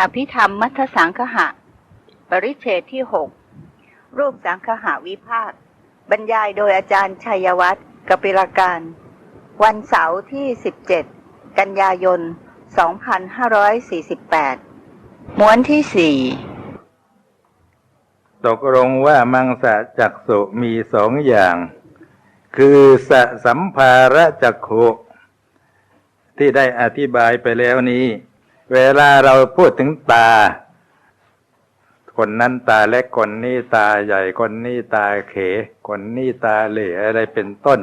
อภิธรรมมัทธสังคหะ ปริเฉดที่หกรูปสังคหะวิภาค บรรยายโดยอาจารย์ชัยวัฒน์กปิรการ วันเสาร์ที่ 17 กันยายน 2548 ม้วนที่สี่ตกลงว่ามังสะจักสุมีสองอย่าง คือสะสัมภาระจักขุที่ได้อธิบายไปแล้วนี้ เวลาเราพูดถึงตา คนนั้นตาเล็กคนนี้ตาใหญ่คนนี้ตาเข คนนี้ตาเหล่อะไรเป็นต้น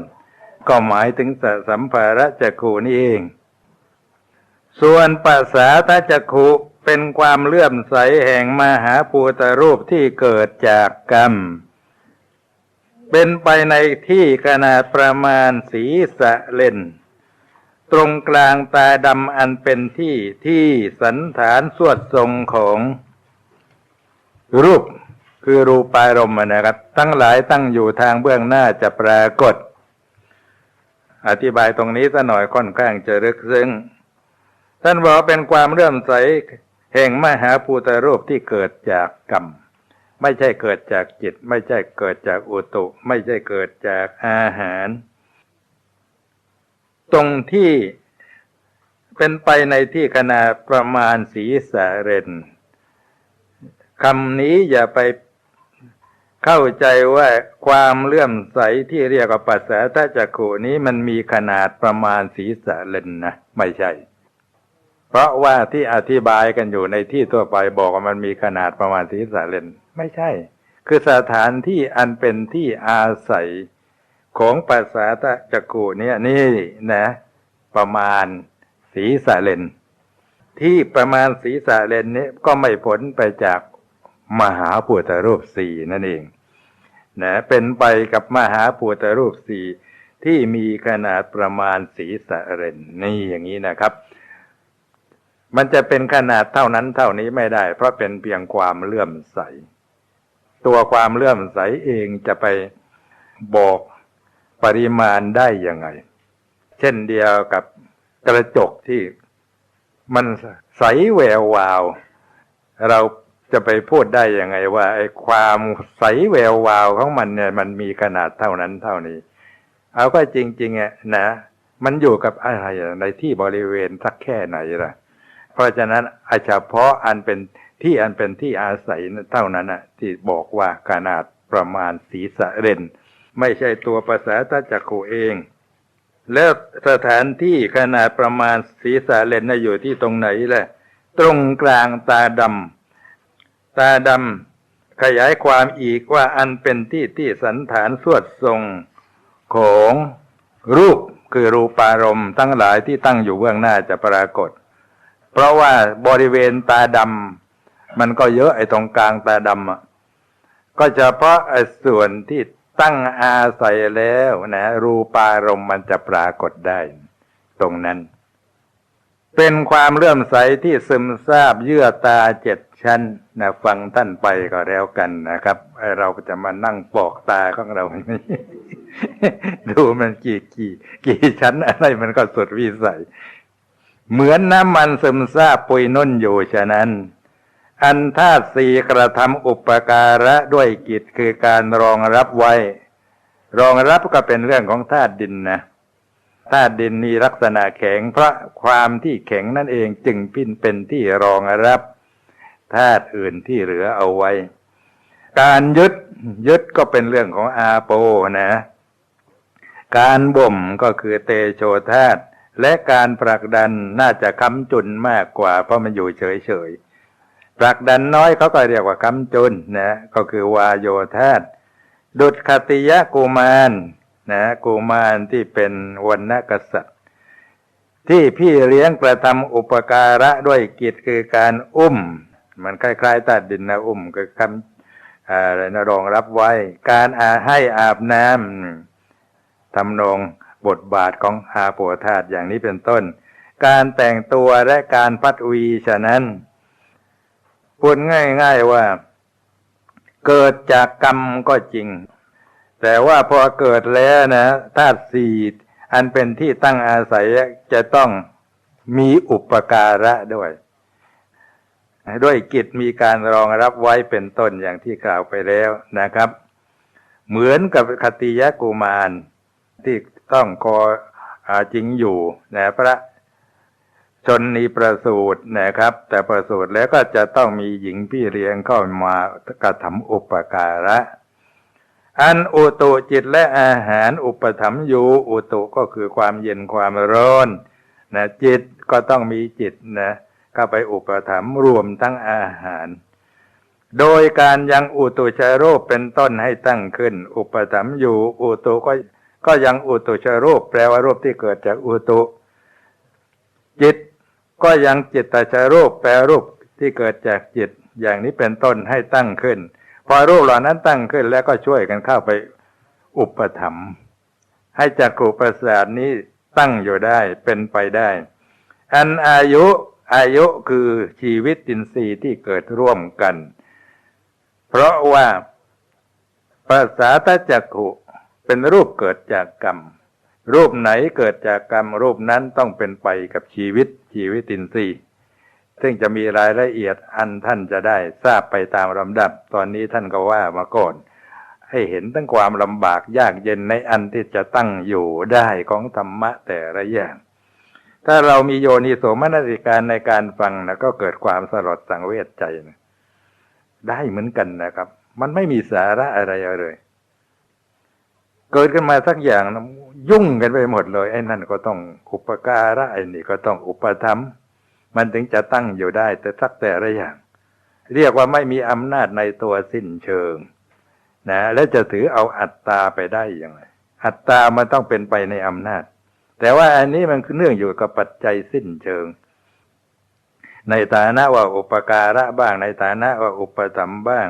ก็หมายถึงส,สัมภาระจักขุนี่เอง ส่วนภาษาตาจักขุเป็นความเลื่อมใสแห่งมหาภูตรูปที่เกิดจากกรรม เป็นไปในที่ขนาดประมาณศีรษะเล่น ตรงกลางตาดำอันเป็นที่ที่สันฐานสวดทรงของรูปคือรูปารมณ์นะครับ ทั้งหลายตั้งอยู่ทางเบื้องหน้าจะปรากฏ อธิบายตรงนี้สัหน่อยค่อนข้างจะลึกซึ้งท่านบอกเป็นความเลื่อมใสแห่งมหาภูตรูปที่เกิดจากกรรม ไม่ใช่เกิดจากจิต ไม่ใช่เกิดจากอุตุ ไม่ใช่เกิดจากอาหาร ตรงที่เป็นไปในที่ขนาดประมาณสีสะเรนคำนี้อย่าไปเข้าใจว่าความเลื่อมใสที่เรียกว่าปัสสาทจักขุนี้มันมีขนาดประมาณสีสะเลนนะไม่ใช่ เพราะว่าที่อธิบายกันอยู่ในที่ทั่วไปบอกว่ามันมีขนาดประมาณศีรษะเลนไม่ใช่ คือสถานที่อันเป็นที่อาศัย ของภาษาตะจักกูเนี่ยนี่นะ ประมาณศีรษะเลน ที่ประมาณศีรษะเลนนี้ก็ไม่ผลไปจากมหาปุตรูปสี่นั่นเองนะเป็นไปกับมหาปุตรูปสี่ที่มีขนาดประมาณศีรษะเลนนี่อย่างนี้นะครับ มันจะเป็นขนาดเท่านั้นเท่านี้ไม่ได้ เพราะเป็นเพียงความเลื่อมใส ตัวความเลื่อมใสเองจะไปบอก ปริมาณได้ยังไง เช่นเดียวกับกระจกที่มันใสแวววาว เราจะไปพูดได้ยังไงว่าไอ้ความใสแวววาวของมันเนี่ย มันมีขนาดเท่านั้นเท่านี้ เอาก็จริงๆอะนะมันอยู่กับอะไรในที่บริเวณสักแค่ไหนล่ะ เพราะฉะนั้นอาเฉพาะอันเป็นที่อันเป็นที่อาศัยเท่านั้นนะที่บอกว่าขนาดประมาณศีรษะเรน ไม่ใช่ตัวภาษาตาจักขุเอง แล้วสถานที่ขนาดประมาณศีรษะเลนน่ะอยู่ที่ตรงไหนแหละ ตรงกลางตาดำตาดำขยายความอีกว่าอันเป็นที่ที่สันฐานสวดทรงของรูปคือรูปารมณ์ทั้งหลายที่ตั้งอยู่เบื้องหน้าจะปรากฏ เพราะว่าบริเวณตาดำมันก็เยอะไอ้ตรงกลางตาดำอะก็เฉพาะไอ้ส่วนที่ ตั้งอาศัยแล้วนะรูปารมณ์มันจะปรากฏได้ ตรงนั้น เป็นความเลื่อมใสที่ซึมซาบเยื่อตาเจ็ดชั้นนะฟังท่านไปก็แล้วกันนะครับเราจะมานั่งปอกตาของเรานี่ดูมันกี่กี่ กี่ชั้นอะไรมันก็สุดวิสัย เหมือนน้ำมันซึมซาบปุยนุ่นอยู่ฉะนั้น อันธาตุสี่กระทำอุปการะด้วยกิจคือการรองรับไว้ รองรับก็เป็นเรื่องของธาตุดินนะธาตุดินมีลักษณะแข็ง เพราะความที่แข็งนั่นเองจึงพินเป็นที่รองรับธาตุอื่นที่เหลือเอาไว้ การยึดยึดก็เป็นเรื่องของอาโปนะ การบ่มก็คือเตโชธาตุและการผลักดันน่าจะค้ำจุนมากกว่าเพราะมันอยู่เฉยๆ ผลักดันน้อยเขาก็เรียกว่าคำจุนนะก็คือวาโยธาตุดุจคติยะกุมารนะกุมารที่เป็นวันนกษัตริย์ ที่พี่เลี้ยงกระทำอุปการะด้วยกิจคือการอุ้ม มันคล้ายๆตัดดินนะอุ้มก็คำอะไรนะรองรับไว้ การอาให้อาบน้ำทำนองบทบาทของอาโปธาตุอย่างนี้เป็นต้น การแต่งตัวและการพัดวีฉะนั้น พูดง่ายๆว่า เกิดจากกรรมก็จริง แต่ว่าพอเกิดแล้วนะธาตุสี่อันเป็นที่ตั้งอาศัยจะต้องมีอุปการะด้วย ด้วยกิจมีการรองรับไว้เป็นต้นอย่างที่กล่าวไปแล้วนะครับ เหมือนกับคติยะกุมารที่ต้องคออาจริงอยู่นะพระ ชนนีประสูตรนะครับ แต่ประสูตรแล้วก็จะต้องมีหญิงพี่เลี้ยงเข้ามากระทำอุปการะ อันอุตุจิตและอาหารอุปถัมอยู่อุตุก็คือความเย็นความร้อนนะจิตก็ต้องมีจิตนะเข้าไปอุปถัมรวมทั้งอาหาร โดยการยังอุตุชโรูปเป็นต้นให้ตั้งขึ้น อุปถัมอยู่อุตุก็ก็ยังอุตุชโรูปแปลว่ารูปที่เกิดจากอุตุจิต ก็ยังจิตตชรูปแปลรูปที่เกิดจากจิตอย่างนี้เป็นต้นให้ตั้งขึ้น พอรูปเหล่านั้นตั้งขึ้นแล้วก็ช่วยกันเข้าไปอุปถัมภ์ให้จักรุประสาทนี้ตั้งอยู่ได้เป็นไปได้ อันอายุอายุคือชีวิตอินทรีย์ที่เกิดร่วมกัน เพราะว่าภาษาตจักขุเป็นรูปเกิดจากกรรม รูปไหนเกิดจากกรรมรูปนั้นต้องเป็นไปกับชีวิตชีวิตินทรีย์ซึ่งจะมีรายละเอียดอันท่านจะได้ทราบไปตามลำดับ ตอนนี้ท่านก็ว่ามาก่อน ให้เห็นตั้งความลำบากยากเย็นในอันที่จะตั้งอยู่ได้ของธรรมะแต่ละอย่างถ้าเรามีโยนิโสมนสิการในการฟังนะก็เกิดความสลดสังเวชใจนะได้เหมือนกันนะครับ มันไม่มีสาระอะไรเลย เกิดขึ้นมาสักอย่างนะยุ่งกันไปหมดเลย ไอ้นั่นก็ต้องอุปการะไอ้นี่ก็ต้องอุปธรรมมันถึงจะตั้งอยู่ได้ แต่สักแต่ละอย่าง เรียกว่าไม่มีอำนาจในตัวสิ้นเชิง นะ แล้วจะถือเอาอัตตาไปได้ยังไงอัตตามันต้องเป็นไปในอำนาจ แต่ว่าอันนี้มันคือเนื่องอยู่กับปัจจัยสิ้นเชิง ในฐานะว่าอุปการะบ้าง ในฐานะว่าอุปถัมบ้าง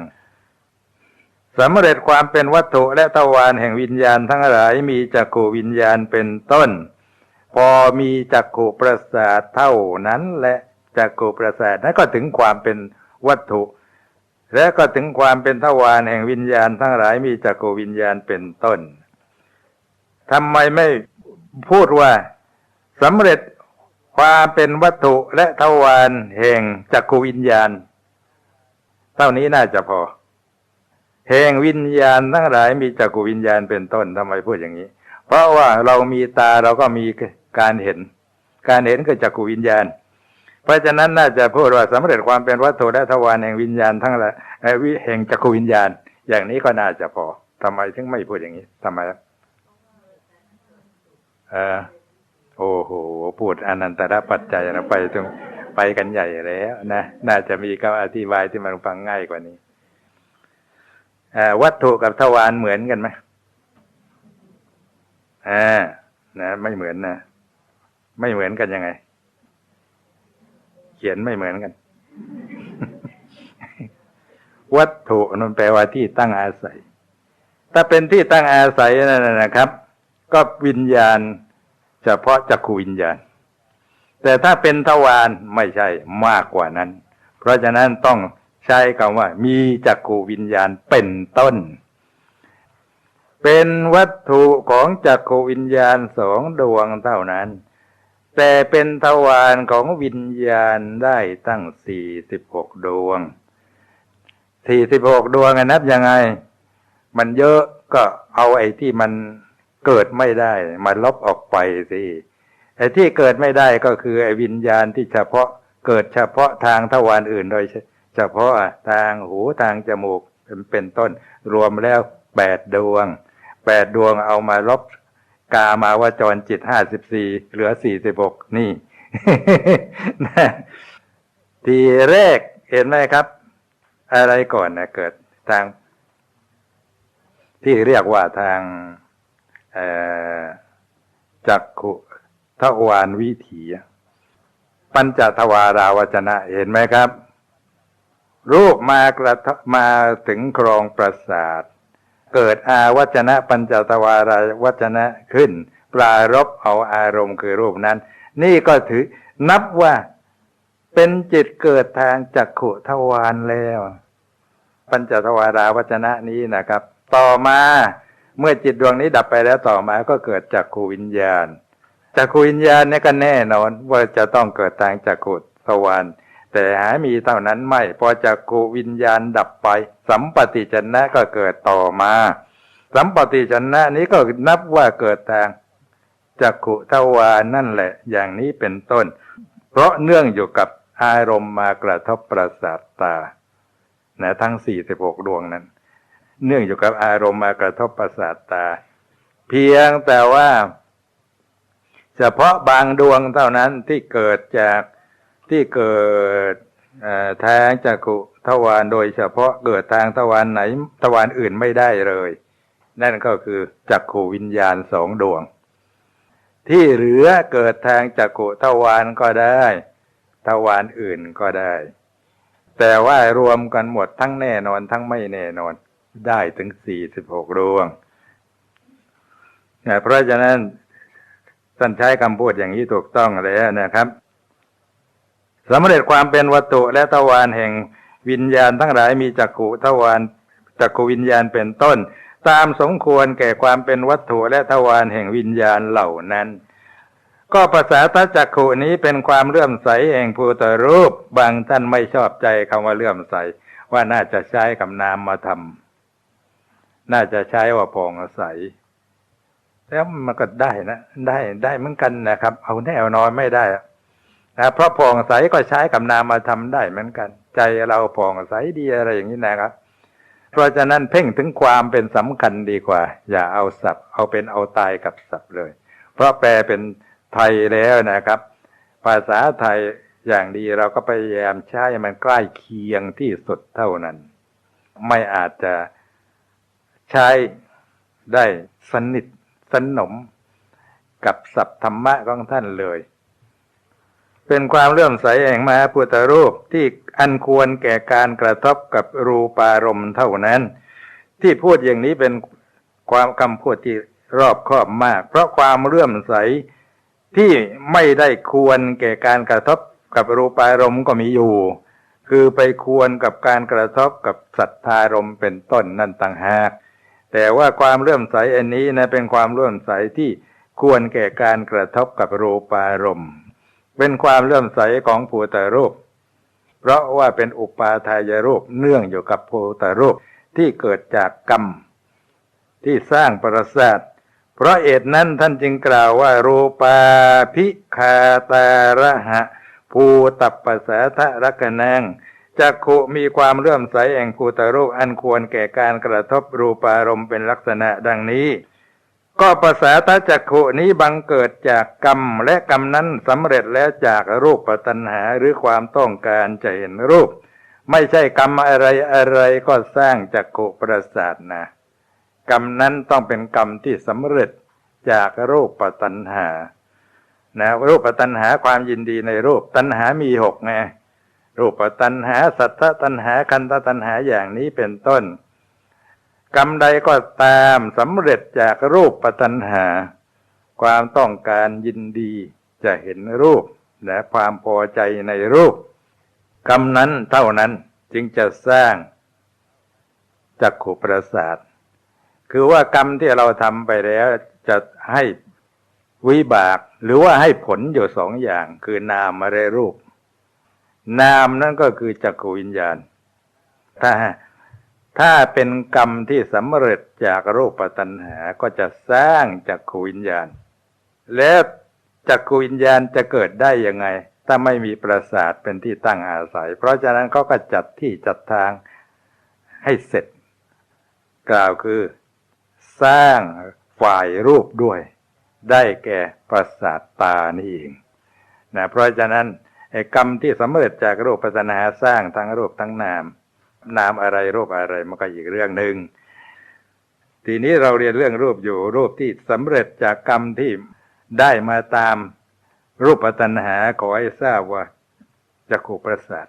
สำเร็จความเป็นวัตถุและทวารแห่งวิญญาณทั้งหลายมีจักขูวิญญาณเป็นต้น พอมีจักขูประสาทเท่านั้น และจักขูประสาทนั้นก็ถึงความเป็นวัตถุ และก็ถึงความเป็นทวารแห่งวิญญาณทั้งหลายมีจักขูวิญญาณเป็นต้นทำไมไม่พูดว่าสำเร็จความเป็นวัตถุและทวารแห่งจักขูวิญญาณ เท่านี้น่าจะพอ แห่งวิญญาณทั้งหลายมีจักรวิญญาณเป็นต้นทำไมพูดอย่างนี้ เพราะว่าเรามีตาเราก็มีการเห็น การเห็นคือจักรวิญญาณ เพราะฉะนั้นน่าจะพูดว่าสำเร็จความเป็นวัตถุและทวารแห่งวิญญาณทั้งหลายแห่งจักรวิญญาณ อย่างนี้ก็น่าจะพอทำไมถึงไม่พูดอย่างนี้ทำไมเออโอ้โหพูดอนันตระปัจจัยนะไปตรงไปกันใหญ่แล้วนะ น่าจะมีคำอธิบายที่มันฟังง่ายกว่านี้ วัตถุกับทวารเหมือนกันไหมอ่านะไม่เหมือนนะไม่เหมือนกันยังไง เขียนไม่เหมือนกัน วัตถุนั่นแปลว่าที่ตั้งอาศัย ถ้าเป็นที่ตั้งอาศัยนั่นนะครับ ก็วิญญาณ เฉพาะจักขูวิญญาณ แต่ถ้าเป็นทวารไม่ใช่มากกว่านั้น เพราะฉะนั้นต้อง ใช้คำว่า มีจักขูวิญญาณเป็นต้น เป็นวัตถุของจักขูวิญญาณสองดวงเท่านั้น แต่เป็นทวารของวิญญาณได้ตั้งสี่สิบหกดวงสี่สิบหกดวงนับยังไง มันเยอะก็เอาไอ้ที่มันเกิดไม่ได้มาลบออกไปสิไอ้ที่เกิดไม่ได้ก็คือไอ้วิญญาณที่เฉพาะเกิดเฉพาะทางทวารอื่นโดย เฉพาะทางหูทางจมูกเป็นต้น รวมแล้วแปดดวงแปดดวงเอามาลบกามาวจรจิตห้าสิบสี่เหลือสี่สิบหกนี่ทีแรกเห็นไหมครับ อะไรก่อนนะเกิดทาง ที่เรียกว่าทางจักขุทวารวิถี ปัญจทวาราวจนะ เห็นไหมครับ รูปมากระมาถึงครองประสาท เกิดอาวัจนะปัญจตวาราวัจนะขึ้น ปรารบเอาอารมณ์คือรูปนั้น นี่ก็ถือนับว่าเป็นจิตเกิดทางจักขุทวารแล้ว ปัญจทวาราวัจนะนี้นะครับ ต่อมาเมื่อจิตดวงนี้ดับไปแล้วต่อมาก็เกิดจักขูวิญญาณจักขูวิญญาณนี่ก็แน่นอนว่าจะต้องเกิดทางจักขุทวาร แต่หามีเท่านั้นไม่ พอจักขุวิญญาณดับไป สัมปติชนะก็เกิดต่อมา สัมปติชนะนี้ก็นับว่าเกิดทางจักขุทวานั่นแหละ อย่างนี้เป็นต้น เพราะเนื่องอยู่กับอารมณ์มากระทบประสาทตานะทั้งสี่สิบหกดวงนั้น เนื่องอยู่กับอารมณ์มากระทบประสาทตา เพียงแต่ว่า เฉพาะบางดวงเท่านั้นที่เกิดจาก ที่เกิดทางจักขุทวารโดยเฉพาะเกิดทางทวารไหนทวารอื่นไม่ได้เลย นั่นก็คือจักขูวิญญาณสองดวง ที่เหลือเกิดทางจักขุทวารก็ได้ทวารอื่นก็ได้ แต่ว่ารวมกันหมดทั้งแน่นอนทั้งไม่แน่นอนได้ถึงสี่สิบหกดวงเพราะฉะนั้นท่านใช้คำพูดอย่างนี้ถูกต้องแล้วนะครับ สำเร็จความเป็นวัตถุและทวารแห่งวิญญาณทั้งหลายมีจักขุทวารจักขุวิญญาณเป็นต้น ตามสมควรแก่ความเป็นวัตถุและทวารแห่งวิญญาณเหล่านั้น ก็ภาษาตจักขุนี้เป็นความเลื่อมใสแห่งภูตรูป บางท่านไม่ชอบใจคำว่าเลื่อมใส ว่าน่าจะใช้คำนามมาทำน่าจะใช้ว่าพองใสแล้วมันก็ได้นะ ได้ได้เหมือนกันนะครับ เอาแน่เอานอนไม่ได้ นะเพราะผ่องใสก็ใช้กับนามมาทำได้เหมือนกัน ใจเราผ่องใสดีอะไรอย่างนี้นะครับ เพราะฉะนั้นเพ่งถึงความเป็นสำคัญดีกว่า อย่าเอาสับเอาเป็นเอาตายกับสับเลย เพราะแปลเป็นไทยแล้วนะครับ ภาษาไทยอย่างดีเราก็พยายามใช้มันใกล้เคียงที่สุดเท่านั้น ไม่อาจจะใช้ได้สนิทสนมกับศัพท์ธรรมะของท่านเลย เป็นความเลื่อมใสแห่งมหาพุทธรูปที่อันควรแก่การกระทบกับรูปารมณ์เท่านั้น ที่พูดอย่างนี้เป็นความคำพูดที่รอบครอบมาก เพราะความเลื่อมใสที่ไม่ได้ควรแก่การกระทบกับรูปารมณ์ก็มีอยู่ คือไปควรกับการกระทบกับสัทธารมเป็นต้นนั่นต่างหาก แต่ว่าความเลื่อมใสอันนี้นะเป็นความเลื่อมใสที่ควรแก่การกระทบกับรูปารมณ์ เป็นความเลื่อมใสของภูตรูป เพราะว่าเป็นอุปาทายรูปเนื่องอยู่กับภูตรูปที่เกิดจากกรรม ที่สร้างประสาทเพราะเอตนั้นท่านจึงกล่าวว่า รูปาพิคาตาระหะ ภูตัปปสาทะรักนังจักขุมีความเลื่อมใสแห่งภูตรูปอันควรแก่การกระทบรูปารมณ์เป็นลักษณะดังนี้ ก็ภาษาตาจักขุนี้บังเกิดจากกรรมและกรรมนั้นสำเร็จแล้วจากรูปปัตนหาหรือความต้องการจะเห็นรูป ไม่ใช่กรรมอะไรอะไรก็สร้างจักขุประสาทนะกรรมนั้นต้องเป็นกรรมที่สำเร็จจากรูปปัตนหานะรูปปัตนหาความยินดีในรูปตัณหามีหกไงรูปตัณหาสัทธตัณหาคันธตัณหาอย่างนี้เป็นต้น กรรมใดก็ตามสำเร็จจากรูปปัตนหา ความต้องการยินดีจะเห็นรูป และความพอใจในรูป กรรมนั้นเท่านั้นจึงจะสร้างจักขุประสาท คือว่ากรรมที่เราทำไปแล้วจะให้วิบาก หรือว่าให้ผลอยู่สองอย่าง คือนามอะไรรูป นามนั่นก็คือจักขวิญญาณ ถ้า ถ้าเป็นกรรมที่สำเร็จจากรูปตัณหาก็จะสร้างจากขวิญญาณ แล้วจากขวิญญาณจะเกิดได้ยังไง ถ้าไม่มีประสาทเป็นที่ตั้งอาศัย เพราะฉะนั้นเขาก็จัดที่จัดทางให้เสร็จ กล่าวคือ สร้างฝ่ายรูปด้วย ได้แก่ประสาทตานี่เองนะเพราะฉะนั้นกรรมที่สำเร็จจากรูปปัญหาสร้างทั้งรูปทั้งนาม นามอะไรรูปอะไรมันก็อีกเรื่องหนึ่งทีนี้เราเรียนเรื่องรูปอยู่รูปที่สำเร็จจากกรรมที่ได้มาตามรูปตัณหาขอให้ทราบว่าจะขูประสาท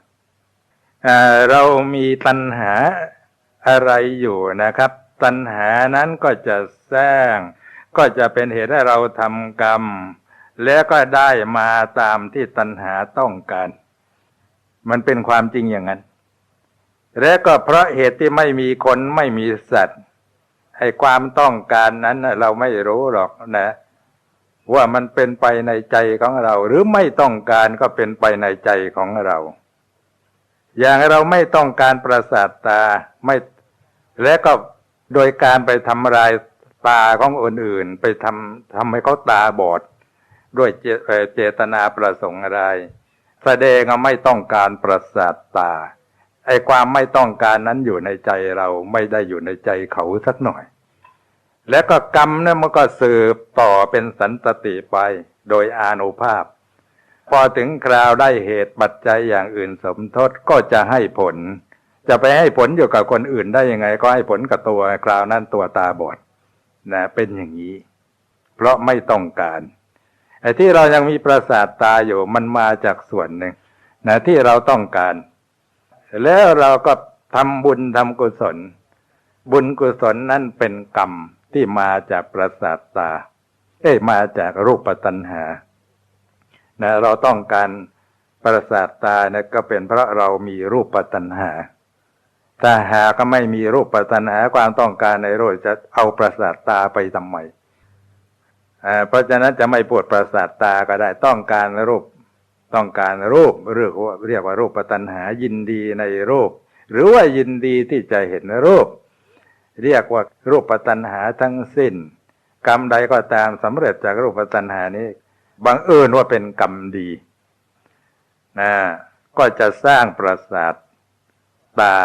เรามีตัณหาอะไรอยู่นะครับ ตัณหานั้นก็จะสร้าง ก็จะเป็นเหตุให้เราทำกรรม แล้วก็ได้มาตามที่ตัณหาต้องการ มันเป็นความจริงอย่างนั้น และก็เพราะเหตุที่ไม่มีคนไม่มีสัตว์ให้ความต้องการนั้นเราไม่รู้หรอกนะ ว่ามันเป็นไปในใจของเรา หรือไม่ต้องการก็เป็นไปในใจของเรา อย่างเราไม่ต้องการประสาทตาไม่และก็โดยการไปทำลายตาของคนอื่น ไปทำทำให้เขาตาบอด ด้วยเจเจตนาประสงค์อะไร แสดงว่าไม่ต้องการประสาทตา ไอ้ความไม่ต้องการนั้นอยู่ในใจเราไม่ได้อยู่ในใจเขาสักหน่อย และก็กรรมเนี่ยมันก็สืบต่อเป็นสันตติไปโดยอานุภาพ พอถึงคราวได้เหตุปัจจัยอย่างอื่นสมทศก็จะให้ผล จะไปให้ผลอยู่กับคนอื่นได้ยังไง ก็ให้ผลกับตัวคราวนั้นตัวตาบอดนะเป็นอย่างนี้ เพราะไม่ต้องการไอ้ที่เรายังมีประสาทตาอยู่มันมาจากส่วนหนึ่งนะที่เราต้องการ แล้วเราก็ทำบุญทำกุศล บุญกุศลนั่นเป็นกรรมที่มาจากประสาทตา เอ้มาจากรูปตัณหานะเราต้องการประสาทตานะก็เป็นเพราะเรามีรูปตัณหาถ้าหาก็ไม่มีรูปตัณหาความต้องการในรูปจะเอาประสาทตาไปทำไมเพราะฉะนั้นจะไม่ปวดประสาทตาก็ได้ต้องการรูป ต้องการรูปเรียกว่าเรียกว่ารูปตัณหายินดีในรูป หรือว่ายินดีที่จะเห็นรูป เรียกว่ารูปตัณหาทั้งสิ้น กรรมใดก็ตามสำเร็จจากรูปตัณหานี้บังเอิญว่าเป็นกรรมดีนะก็จะสร้างประสาทตา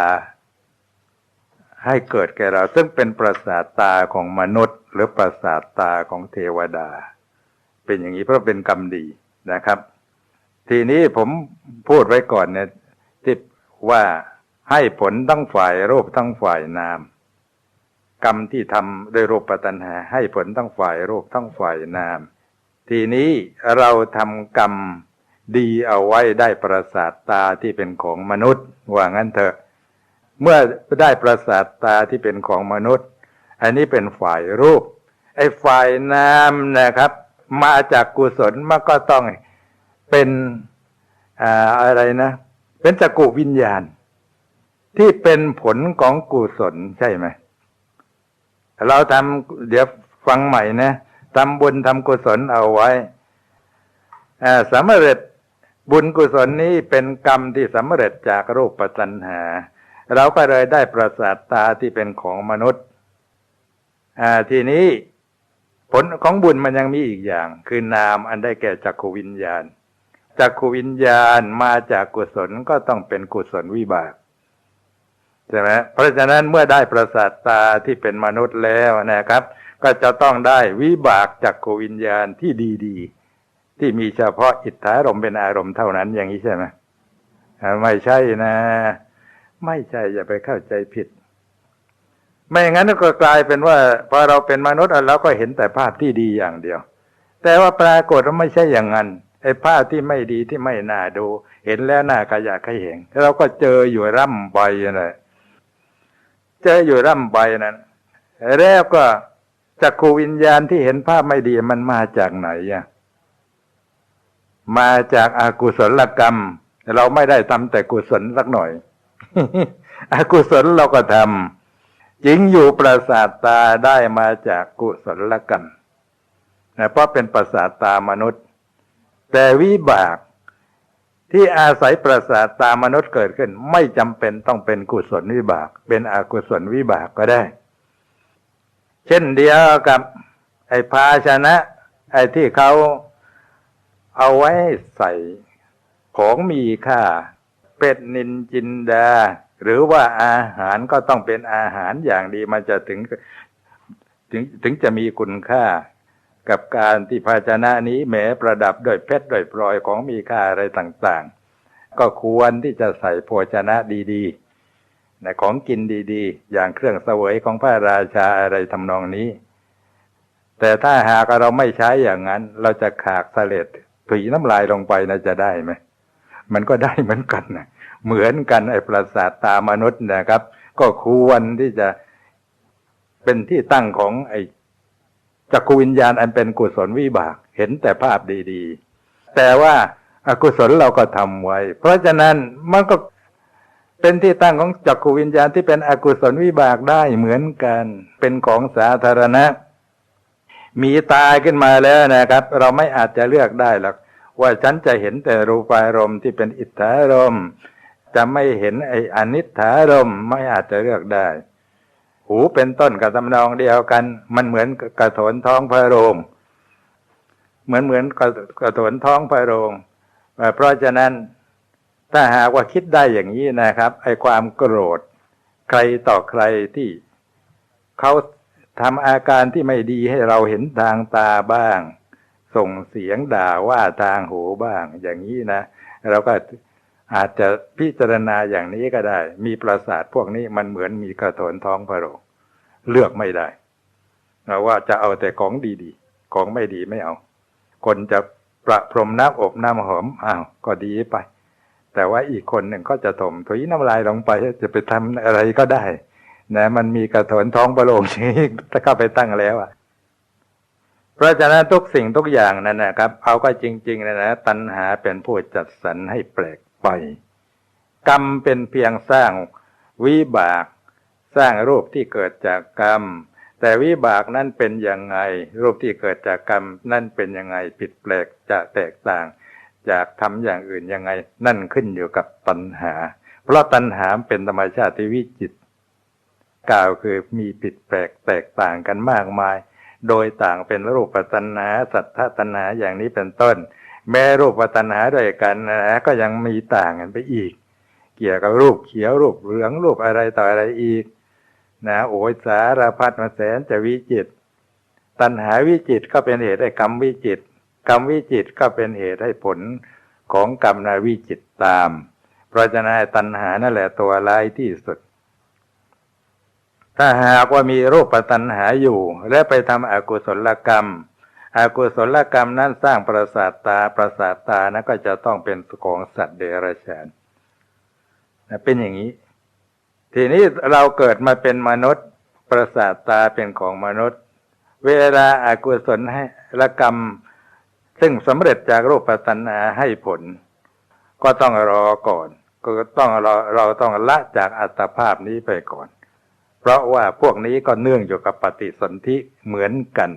ให้เกิดแก่เรา ซึ่งเป็นประสาทตาของมนุษย์ หรือประสาทตาของเทวดา เป็นอย่างนี้เพราะเป็นกรรมดีนะครับ ทีนี้ผมพูดไว้ก่อนเนี่ยที่ว่าให้ผลทั้งฝ่ายรูปทั้งฝ่ายนาม กรรมที่ทำโดยรูปตัณหา ให้ผลทั้งฝ่ายรูปทั้งฝ่ายนาม ทีนี้เราทำกรรมดีเอาไว้ได้ประสาทตาที่เป็นของมนุษย์ว่างั้นเถอะ เมื่อได้ประสาทตาที่เป็นของมนุษย์ อันนี้เป็นฝ่ายรูป ไอ้ฝ่ายนามนะครับ มาจากกุศลมันก็ต้อง เป็นอะไรนะ เป็นจักรุวิญญาณ ที่เป็นผลของกุศลใช่ไหมเราทำเดี๋ยวฟังใหม่นะทำบุญทำกุศลเอาไว้สำเร็จบุญกุศลนี้เป็นกรรมที่สำเร็จจากรูปปัตัญหา เราก็เลยได้ประสาทตาที่เป็นของมนุษย์ทีนี้ผลของบุญมันยังมีอีกอย่าง คือนามอันได้แก่จักขวิญญาณ จักขวิญญาณมาจากกุศลก็ต้องเป็นกุศลวิบากใช่ไหมเพราะฉะนั้นเมื่อได้ประสาทตาที่เป็นมนุษย์แล้วนะครับ ก็จะต้องได้วิบากจากขวิญญาณที่ดีๆ ที่มีเฉพาะอิทธารมณ์เป็นอารมณ์เท่านั้นอย่างนี้ใช่ไหมไม่ใช่นะ ไม่ใช่อย่าไปเข้าใจผิด ไม่อย่างนั้นก็กลายเป็นว่า พอเราเป็นมนุษย์เราก็เห็นแต่ภาพที่ดีอย่างเดียว แต่ว่าปรากฏว่าไม่ใช่อย่างนั้น ไอ้ภาพที่ไม่ดีที่ไม่น่าดู เห็นแล้วน่าขยะขยงเราก็เจออยู่ร่ำใบนะเจออยู่ร่ำใบนั้นแล้วก็จักขูวิญญาณที่เห็นภาพไม่ดีมันมาจากไหนอะมาจากอากุศลกรรม เราไม่ได้ทำแต่กุศลสักหน่อยอากุศลเราก็ทำจริงอยู่ประสาทตาได้มาจากกุศลกรรมนะเพราะเป็นประสาทตามนุษย์ แต่วิบากที่อาศัยประสาทตามนุษย์เกิดขึ้น ไม่จำเป็นต้องเป็นกุศลวิบาก เป็นอกุศลวิบากก็ได้ เช่นเดียวกับไอ้ภาชนะ ไอ้ที่เขาเอาไว้ใส่ของมีค่า เป็ดนินจินดา หรือว่าอาหารก็ต้องเป็นอาหารอย่างดีมันจะถึงถึงถึงจะมีคุณค่า กับการที่ภาชนะนี้แหมประดับด้วยเพชรด้วยพลอยของมีค่าอะไรต่างๆ ก็ควรที่จะใส่โภชนะดีๆนะของกินดีๆ อย่างเครื่องเสวยของพระราชาอะไรทำนองนี้ แต่ถ้าหากเราไม่ใช้อย่างนั้น เราจะขากเสลดถุยน้ำลายลงไปนะจะได้ไหมมันก็ได้เหมือนกันนะเหมือนกันไอ้ประสาทตามนุษย์นะครับ ก็ควรที่จะเป็นที่ตั้งของไอ้ จักรวิญญาณอันเป็นกุศลวิบาก เห็นแต่ภาพดีๆ แต่ว่าอากุศลเราก็ทำไว้ เพราะฉะนั้นมันก็เป็นที่ตั้งของจักรวิญญาณที่เป็นอกุศลวิบากได้เหมือนกัน เป็นของสาธารณะ มีตาขึ้นมาแล้วนะครับ เราไม่อาจจะเลือกได้หรอกว่าฉันจะเห็นแต่รูปารมณ์ที่เป็นอิทธารมณ์จะไม่เห็นไอ้อนิจฐารมณ์ไม่อาจจะเลือกได้ หูเป็นต้นกับตำนองเดียวกัน มันเหมือนกระโถนท้องพระโรง เหมือนเหมือนกระโถนท้องพระโรงเพราะฉะนั้นถ้าหากว่าคิดได้อย่างนี้นะครับไอ้ความโกรธ ใครต่อใครที่เขาทำอาการที่ไม่ดีให้เราเห็นทางตาบ้าง ส่งเสียงด่าว่าทางหูบ้าง อย่างนี้นะเราก็ อาจจะพิจารณาอย่างนี้ก็ได้ มีประสาทพวกนี้มันเหมือนมีกระโถนท้องพระโรงเลือกไม่ได้เราว่าจะเอาแต่ของดีๆ ของไม่ดีไม่เอา คนจะประพรมน้ำอบน้ำหอมอ้าวก็ดีไป แต่ว่าอีกคนหนึ่งก็จะถมถุยน้ำลายลงไปจะไปทำอะไรก็ได้นะมันมีกระโถนท้องพระโรงชี้ถ้าเข้าไปตั้งแล้วอะเพราะฉะนั้นทุกสิ่งทุกอย่างนั่นนะครับ เอาก็จริงๆนะนะตัณหาเป็นผู้จัดสรรให้แปลก ไป กรรมเป็นเพียงสร้างวิบาก สร้างรูปที่เกิดจากกรรม แต่วิบากนั่นเป็นยังไง รูปที่เกิดจากกรรมนั่นเป็นยังไงผิดแปลกจะแตกต่าง จากทำอย่างอื่นยังไง นั่นขึ้นอยู่กับตัณหา เพราะตัณหาเป็นธรรมชาติวิจิตกล่าวคือมีผิดแปลกแตกต่างกันมากมาย โดยต่างเป็นรูปตัณหา สัทธตัณหาอย่างนี้เป็นต้น แม้รูปตัณหาด้วยกันนะก็ยังมีต่างกันไปอีก เกี่ยวกับรูปเขียวรูปเหลืองรูปอะไรต่ออะไรอีก นะโอ้ยสารพัดมาแสนจะวิจิต ตัณหาวิจิตก็เป็นเหตุให้กรรมวิจิต กรรมวิจิตก็เป็นเหตุให้ผลของกรรมนาวิจิตตาม เพราะฉะนั้นตัณหานั่นแหละตัวร้ายที่สุด ถ้าหากว่ามีรูปตัณหาอยู่ และไปทำอกุศลกรรม อากุศลกรรมนั้นสร้างประสาทตาประสาทตานั้นก็จะต้องเป็นของสัตว์เดรัจฉานเป็นอย่างนี้ ทีนี้เราเกิดมาเป็นมนุษย์ ประสาทตาเป็นของมนุษย์ เวลาอากุศลให้ละกรรม ซึ่งสำเร็จจากรูปปัตนาให้ผล ก็ต้องรอก่อน ก็ต้องเราเราต้องละจากอัตภาพนี้ไปก่อน เพราะว่าพวกนี้ก็เนื่องอยู่กับปฏิสนธิเหมือนกัน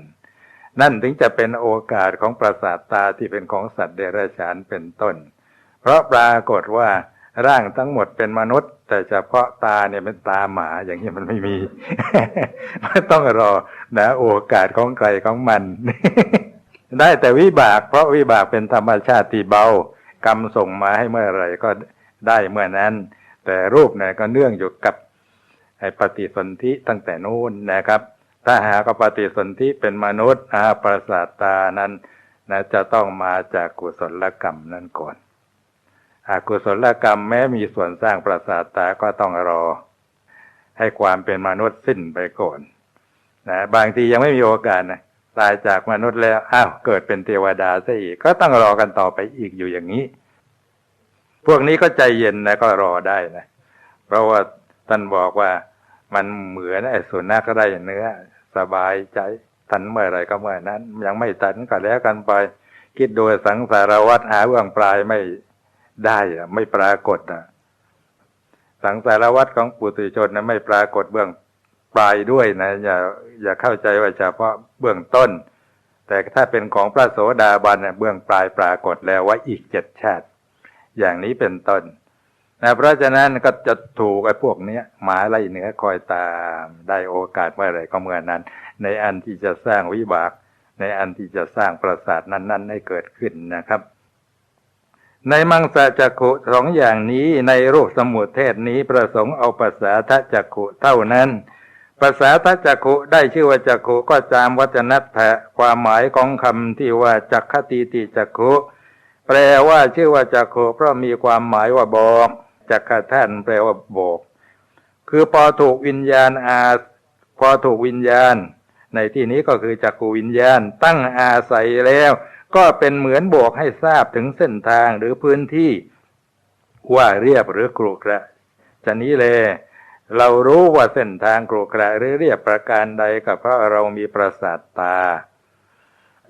นั่นถึงจะเป็นโอกาสของประสาทตาที่เป็นของสัตว์เดรัจฉานเป็นต้น เพราะปรากฏว่าร่างทั้งหมดเป็นมนุษย์ แต่เฉพาะตาเนี่ยเป็นตาหมาอย่างนี้มันไม่มีไม่ต้องรอนะโอกาสของใครของมัน ได้แต่วิบาก เพราะวิบากเป็นธรรมชาติที่เบากรรมส่งมาให้เมื่อไรก็ได้เมื่อนั้น แต่รูปเนี่ยก็เนื่องอยู่กับปฏิสนธิตั้งแต่นู้นนะครับ ถ้าหากปฏิสนธิเป็นมนุษย์อาประสาทตานั้นนะจะต้องมาจากกุศลกรรมนั่นก่อนหากกุศลกรรมแม้มีส่วนสร้างประสาทตาก็ต้องรอ ให้ความเป็นมนุษย์สิ้นไปก่อนนะบางทียังไม่มีโอกาสนะตายจากมนุษย์แล้วอ้าวเกิดเป็นเทวดาซะอีก ก็ต้องรอกันต่อไปอีกอยู่อย่างนี้ พวกนี้ก็ใจเย็นนะก็รอได้นะเพราะว่าท่านบอกว่ามันเหมือนไอ้สุนัขได้เนื้อ สบายใจทันเมื่อไรก็เมื่อนั้น ยังไม่ทันก็แล้วกันไป คิดโดยสังสารวัตรหาเบื้องปลายไม่ได้อะไม่ปรากฏอะสังสารวัตรของปุถุชนนะไม่ปรากฏเบื้องปลายด้วยนะอย่าอย่าเข้าใจว่าเฉพาะเบื้องต้น แต่ถ้าเป็นของพระโสดาบันเบื้องปลายปรากฏแล้วว่าอีกเจ็ดชาติ อย่างนี้เป็นต้น นะเพราะฉะนั้นก็จะถูกไอ้พวกเนี้ยหมาไล่เหนือคอยตามได้โอกาสเมื่อไรก็เมื่อนั้น ในอันที่จะสร้างวิบาก ในอันที่จะสร้างประสาทนั้น ๆ ให้เกิดขึ้นนะครับ ในมังสาจักขุสองอย่างนี้ในรูปสมุทเทศนี้ประสงค์เอาภาษาทัจักขุเท่านั้นภาษาทัจักขุได้ชื่อว่าจักขุก็จามวัจนัตถะความหมายของคำที่ว่าจักขติติจักขุแปลว่าชื่อว่าจักขุเพราะมีความหมายว่าบอก จักรท่านแปลว่าโบก คือพอถูกวิญญาณอาพอถูกวิญญาณ ในที่นี้ก็คือจักรวิญญาณตั้งอาศัยแล้ว ก็เป็นเหมือนโบกให้ทราบถึงเส้นทางหรือพื้นที่ว่าเรียบหรือกรุกระจะนี้เลยเรารู้ว่าเส้นทางกรุกระหรือเรียบประการใดก็เพราะเรามีประสาทตา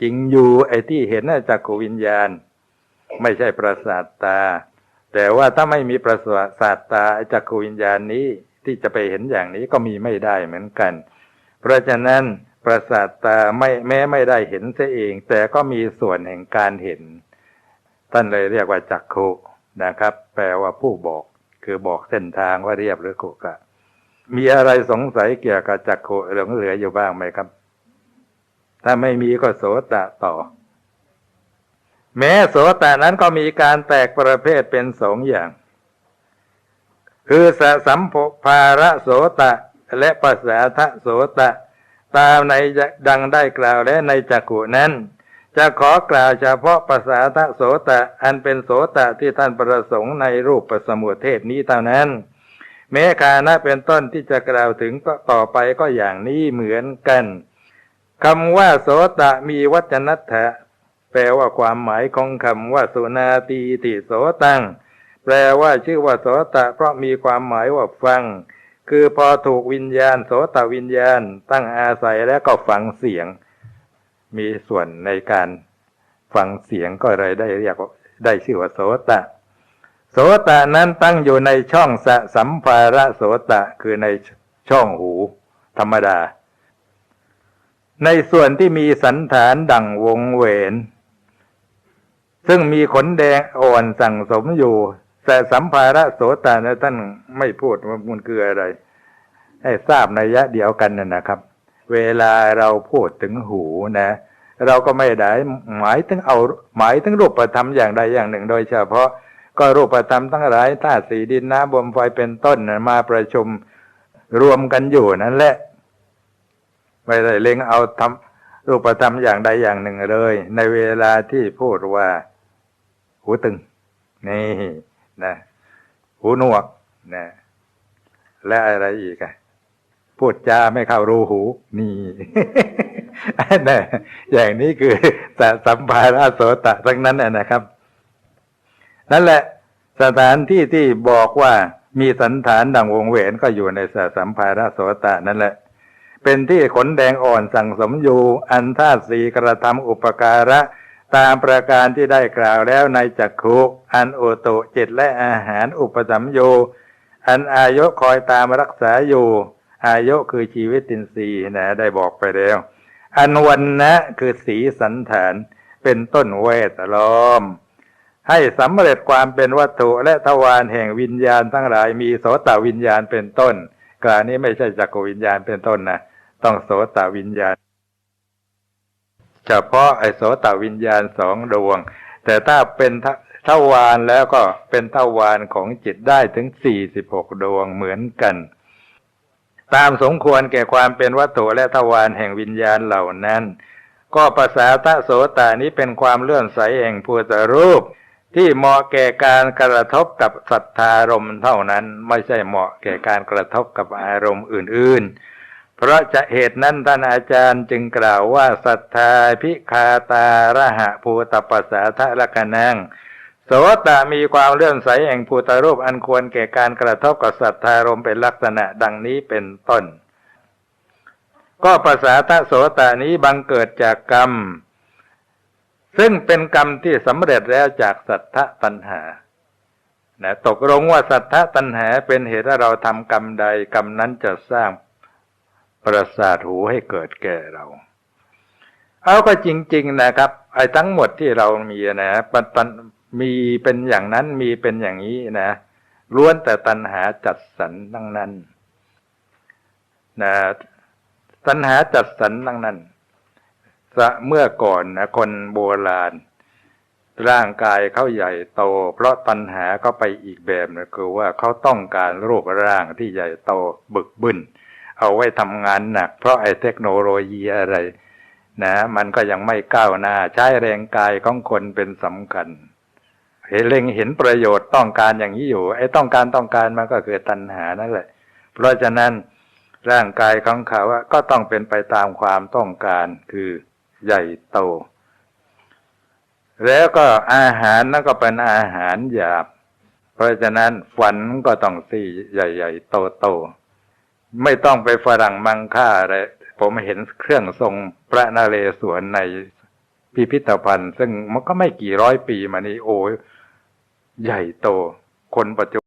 จริงอยู่ไอ้ที่เห็นน่ะจักรวิญญาณ ไม่ใช่ประสาทตา แต่ว่าถ้าไม่มีประสาทตาจักรวิญญาณนี้ที่จะไปเห็นอย่างนี้ก็มีไม่ได้เหมือนกัน เพราะฉะนั้นประสาทตาไม่แม้ไม่ได้เห็นเสียเอง แต่ก็มีส่วนแห่งการเห็น ท่านเลยเรียกว่าจักขุนะครับ แปลว่าผู้บอกคือบอกเส้นทางว่าเรียบหรือขรุขระมีอะไรสงสัยเกี่ยวกับจักขุหลงเหลืออยู่บ้างไหมครับ ถ้าไม่มีก็โสตะต่อ แม้โสตะนั้นก็มีการแตกประเภทเป็นสองอย่าง คือสสัมภภาระโสตะและปัสสาทะโสตะ ตามในดังได้กล่าวและในจักขุนั้น จะขอกล่าวเฉพาะภาษาทะโสตะ อันเป็นโสตะที่ท่านประสงค์ในรูปปสมุทเทศนี้เท่านั้น แม้คานะเป็นต้นที่จะกล่าวถึงก็ต่อไปก็อย่างนี้เหมือนกันคำว่าโสตะมีวัจนัตถะ แปลว่าความหมายของคำว่าสุนาตีติโสตัง แปลว่าชื่อว่าโสตะเพราะมีความหมายว่าฟัง คือพอถูกวิญญาณโสตวิญญาณ ตั้งอาศัยแล้วก็ฟังเสียง มีส่วนในการฟังเสียงก็เลยได้เรียกได้ชื่อว่าโสตะ โสตะนั้นตั้งอยู่ในช่องสสัมภาระโสตะคือในช่องหู ธรรมดา ในส่วนที่มีสันฐานดั่งวงเวน ซึ่งมีขนแดงอ่อนสั่งสมอยู่ แต่สัมภาระโสตานะท่านไม่พูดว่ามันคืออะไร ให้ทราบในยะเดียวกันน่ะนะครับ เวลาเราพูดถึงหูนะ เราก็ไม่ได้หมายถึงเอาหมายถึงรูปธรรมอย่างใดอย่างหนึ่ง โดยเฉพาะก็รูปธรรมทั้งหลายธาตุสีดินน้ำบมไฟเป็นต้นนะมาประชุมรวมกันอยู่นั่นแหละไม่ได้เล็งเอาทำรูปธรรมอย่างใดอย่างหนึ่งเลย ในเวลาที่พูดว่า หูตึง นี่นะ หูหนวกนะ และอะไรอีกอะพูดจาไม่เข้ารูหู นี่นะอย่างนี้คือสสัมภาระโสตะทั้งนั้นนะนะครับ นั่นแหละ สถานที่ที่บอกว่ามีสันฐานดังวงเวนก็อยู่ในสสัมภาระโสตะนั่นแหละ เป็นที่ขนแดงอ่อนสั่งสมอยู่ อันธาตุสีกระทำอุปการะ ตามประการที่ได้กล่าวแล้วในจักขุอันโอโตจิตและอาหารอุปสัมโย อันอายุคอยตามรักษาอยู่ อายุคือชีวิตตินทรีย์นะได้บอกไปแล้ว อันวันนะคือสีสันฐานเป็นต้นเวทล้อม ให้สำเร็จความเป็นวัตถุและทวารแห่งวิญญาณทั้งหลายมีโสตวิญญาณเป็นต้น กล่าวนี้ไม่ใช่จักรวิญญาณเป็นต้นนะต้องโสตวิญญาณ เฉพาะไอโสตวิญญาณสองดวง แต่ถ้าเป็นททวารแล้วก็เป็นเทวารของจิตได้ถึงสี่สิบหกดวงเหมือนกัน ตามสมควรแก่ความเป็นวัตถุและเทวารแห่งวิญญาณเหล่านั้น ก็ภาษาทะโสตานี้เป็นความเลื่อนใสแห่งพุทธรูป ที่เหมาะแก่การกระทบกับศรัทธารมเท่านั้น ไม่ใช่เหมาะแก่การกระทบกับอารมณ์อื่นๆ เพราะจะเหตุนั้นท่านอาจารย์จึงกล่าวว่าศรัทธาพิคาตาระหะภูตปัสสาทะละกนังโสตะมีความเลื่อมใสแห่งภูตรูปอันควรแก่การกระทบกับศรัทธารมเป็นลักษณะดังนี้เป็นต้น ก็ภาษาทะโสตานี้บังเกิดจากกรรม ซึ่งเป็นกรรมที่สำเร็จแล้วจากสัทธตัณหานะตกลงว่าสัทธตัณหาเป็นเหตุให้เราทำกรรมใดกรรมนั้นจะสร้าง ประสาทหูให้เกิดแก่เรา เอาก็จริง ๆนะครับ ไอ้ทั้งหมดที่เรามีนะปันปันมีเป็นอย่างนั้นมีเป็นอย่างนี้นะล้วนแต่ตัณหาจัดสรรทั้งนั้นนะตัณหาจัดสรรทั้งนั้นเมื่อก่อนนะคนโบราณ ร่างกายเขาใหญ่โต เพราะตัณหาก็ไปอีกแบบนะคือว่าเขาต้องการรูปร่างที่ใหญ่โตบึกบึน เอาไว้ทำงานหนัก เพราะไอ้เทคโนโลยีอะไร นะ มันก็ยังไม่ก้าวหน้า ใช้แรงกายของคนเป็นสำคัญเห็นเล็งเห็นประโยชน์ต้องการอย่างนี้อยู่ ไอ้ต้องการต้องการมันก็คือตัณหานั่นแหละ เพราะฉะนั้นร่างกายของเขาก็ต้องเป็นไปตามความต้องการคือใหญ่โต แล้วก็อาหารนั่นก็เป็นอาหารหยาบ เพราะฉะนั้นฝันก็ต้องสี่ใหญ่ ๆ โตๆ ไม่ต้องไปฝรั่งมังค่าอะไรผมเห็นเครื่องทรงพระนาเรศวรในพิพิธภัณฑ์ ซึ่งมันก็ไม่กี่ร้อยปีมานี้โอ้ยใหญ่โต คนปัจจุ